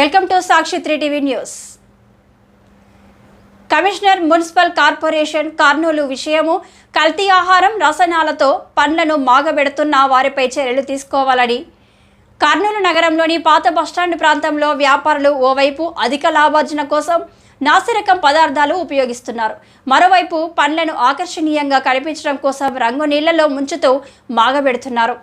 Welcome to Sakshi three TV news. Commissioner municipal corporation Kurnool విషయము కల్తీ ఆహారం రసాయనాలతో పండ్లను మాగబెడుతున్న వారిపై చర్యలు తీసుకోవాలని. కర్నూలు నగరంలోని పాత బస్టాండ్ ప్రాంతంలో వ్యాపారులు ఓవైపు అధిక లాభార్జన కోసం నాసిరకం పదార్థాలు ఉపయోగిస్తున్నారు. మరోవైపు పండ్లను ఆకర్షణీయంగా కనిపించడం కోసం రంగు నీళ్ళలో ముంచుతూ మాగబెడుతున్నారు.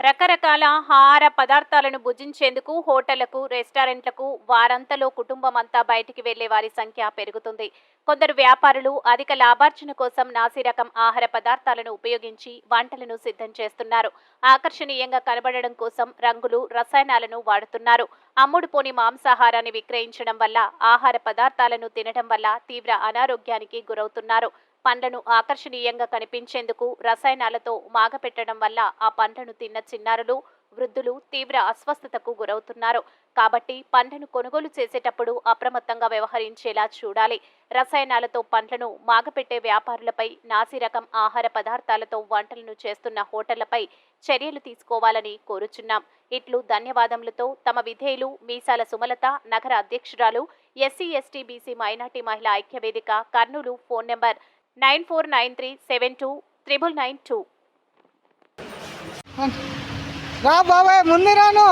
రకరకాల ఆహార పదార్థాలను భుజించేందుకు హోటళ్ళకు రెస్టారెంట్లకు వారంతలో కుటుంబం అంతా బయటికి వెళ్ళే వారి సంఖ్య పెరుగుతుంది. కొందరు వ్యాపారులు అధిక లాభార్జన కోసం నాసిరకం ఆహార పదార్థాలను ఉపయోగించి వంటలను సిద్ధం చేస్తున్నారు. ఆకర్షణీయంగా కనబడడం కోసం రంగులు రసాయనాలను వాడుతున్నారు. అమ్ముడు పోని మాంసాహారాన్ని విక్రయించడం వల్ల ఆహార పదార్థాలను తినడం వల్ల తీవ్ర అనారోగ్యానికి గురవుతున్నారు. పండ్లను ఆకర్షణీయంగా కనిపించేందుకు రసాయనాలతో మాగపెట్టడం వల్ల ఆ పండ్లను తిన్న చిన్నారులు వృద్ధులు తీవ్ర అస్వస్థతకు గురవుతున్నారు. కాబట్టి పండ్లను కొనుగోలు చేసేటప్పుడు అప్రమత్తంగా వ్యవహరించేలా చూడాలి. రసాయనాలతో పండ్లను మాగపెట్టే వ్యాపారులపై నాసిరకం ఆహార పదార్థాలతో వంటలను చేస్తున్న హోటళ్ళపై చర్యలు తీసుకోవాలని కోరుచున్నాం. ఇట్లు ధన్యవాదములతో తమ విధేయులు మీసాల సుమలత నగర అధ్యక్షురాలు ఎస్సీ ఎస్టీ బీసీ మైనార్టీ మహిళా ఐక్యవేదిక Kurnool phone number nine four nine three seven two triple nine two. రా బాబాయ్ ముందు రాను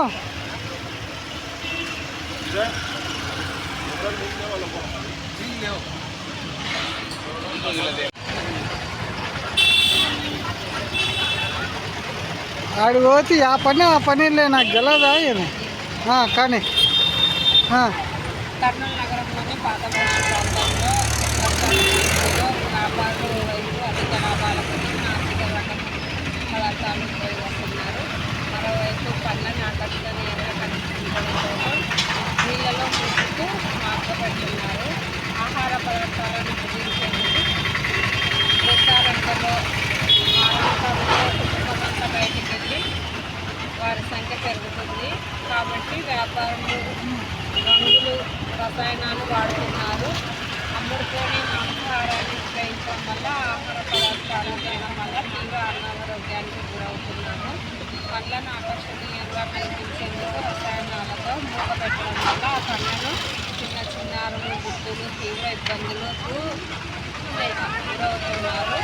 ఆడు పోతే ఆ పని ఆ పని లే నాకు గెలదా ఏమి ఆ, కానీ ఆ, కర్నూలు నగరంలోని పాత బస్సు ప్రాంతంలో వర్షాలు వైపు అధిక లాభాల కోసం నాసిక రకం పదార్థాలు ఉపయోగిస్తున్నారు మరోవైపు పళ్ళని ఆకర్షణీయంగా కనిపించడం కోసం నీళ్ళలో ముంచుతూ మార్చబడుతున్నారు ఆహార పదార్థాలను భుజించేందుకు రెస్టారెంట్లలో ఆహారంలో కుటుంబమంతా బయటికి వెళ్ళి వారి సంఖ్య పెరుగుతుంది కాబట్టి వ్యాపారులు రంగులు రసాయనాలు వాడుతున్నారు అమ్ముడుపోని మాంసాహారాన్ని విక్రయించడం వల్ల ఆహార పదార్థాలు తినడం వల్ల తీవ్ర అనారోగ్యానికి గురవుతున్నాము పండ్లను ఆకర్షణీయంగా కనిపించేందుకు రసాయనాలతో మూతపెట్టడం వల్ల ఆ పండ్లను చిన్న చిన్నారులు గుర్తులు తీవ్ర ఇబ్బందులకు గురవుతున్నారు.